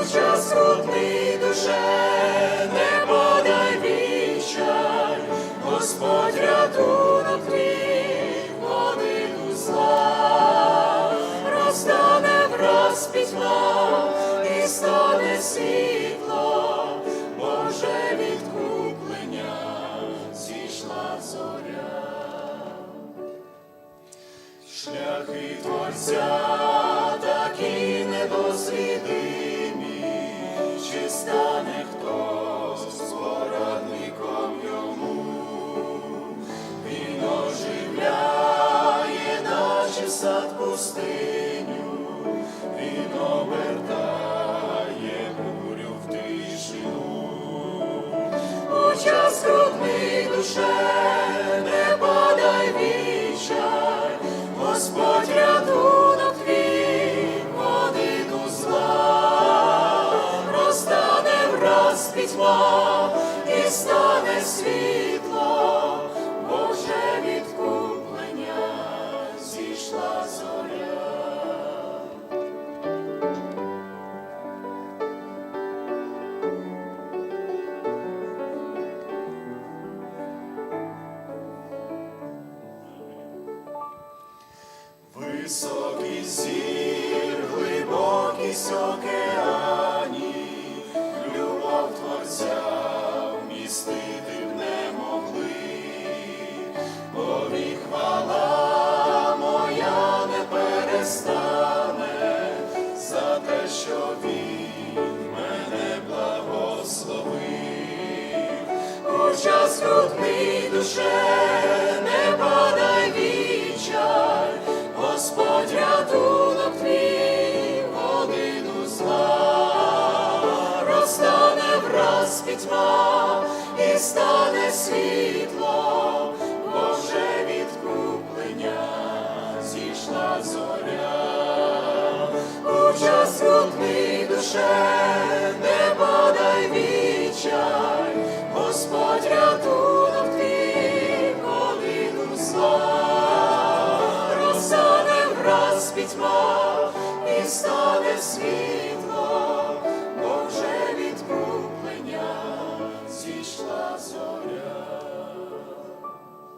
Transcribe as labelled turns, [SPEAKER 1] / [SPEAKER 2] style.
[SPEAKER 1] Отче, душе, не подай вічай, Господь рятунок твій, годину зла, розстане враз пітьма і стане світло, Боже відкуплення зійшла зоря, шляхи Творця. Сад пустиню, він обертає бурю в тишину. У час скрутний душе не падай вічай, Господь рятунок твій, годину зла, розтане враз пітьма і стане світло, Високий зір, глибокість океанів, любов Творця вмістити б не могли, Бові хвала моя не перестане за те, що він мене благословив. У час скрутний душе пітьма і стане світло, Боже відкуплення, зійшла зоря. У час скрутний душе не падай вічай, Господь рятунок твій, годину зла, розтане враз пітьма і стане світ.